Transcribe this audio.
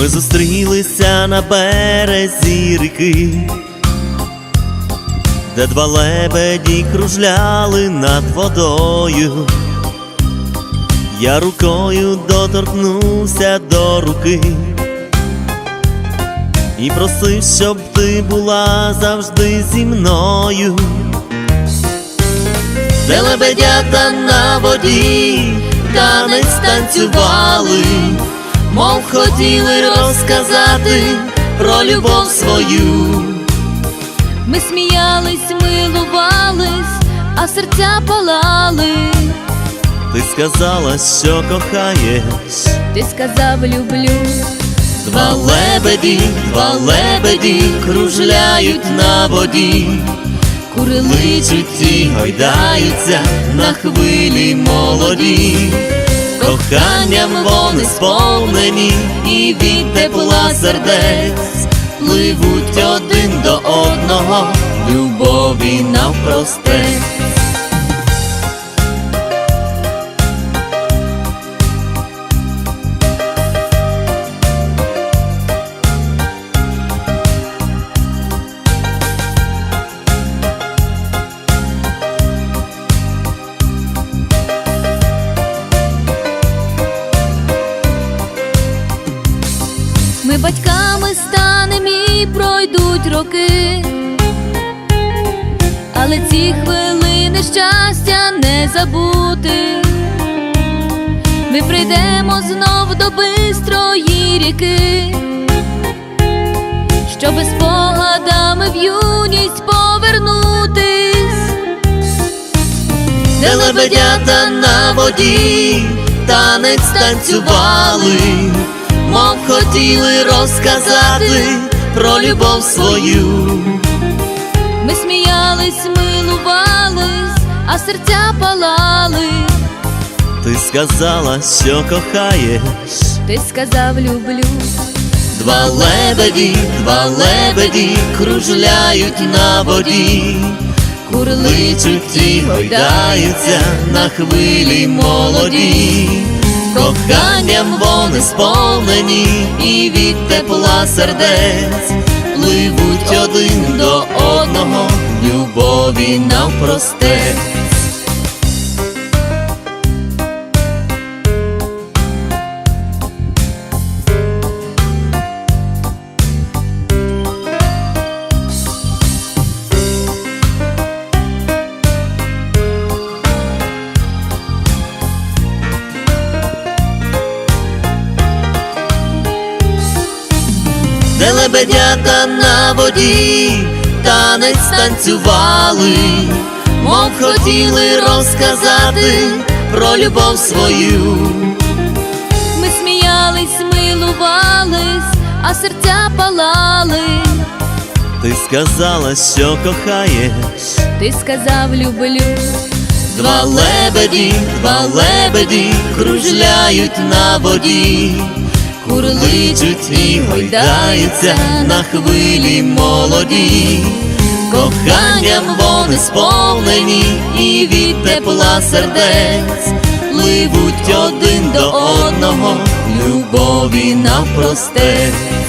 Ми зустрілися на березі ріки, де два лебеді кружляли над водою. Я рукою доторкнувся до руки і просив, щоб ти була завжди зі мною. Де лебедята на воді, танець танцювали, мов хотіли розказати про любов свою. Ми сміялись, милувались, а серця палали. Ти сказала, що кохаєш. Ти сказав люблю, Два лебеді, два лебеді кружляють на воді, куриличуть і гойдаються на хвилі молоді. Коханням вони сповнені і від тепла сердець пливуть один до одного, любові навпростець. Ми батьками станем і пройдуть роки, але ці хвилини щастя не забути. Ми прийдемо знов до бистрої ріки, щоби спогадами в юність повернутись. де лебедята на воді, танець танцювали, мов хотіли розказати про любов свою. Ми сміялись, милувались, а серця палали. Ти сказала, що кохаєш. Ти сказав люблю, Два лебеді, два лебеді кружляють на воді, курличуть і гойдаються на хвилі молоді. Коханням вони сповнені і від тепла сердець пливуть один до одного, любові навпростець. Лебедята на воді, танець танцювали, мов хотіли розказати про любов свою. ми сміялись, милувались, а серця палали. Ти сказала, що кохаєш. Ти сказав люблю, Два лебеді, два лебеді кружляють на воді, курличуть і гойдаються на хвилі молоді. Коханням вони сповнені і від тепла сердець пливуть один до одного, любові навпростець.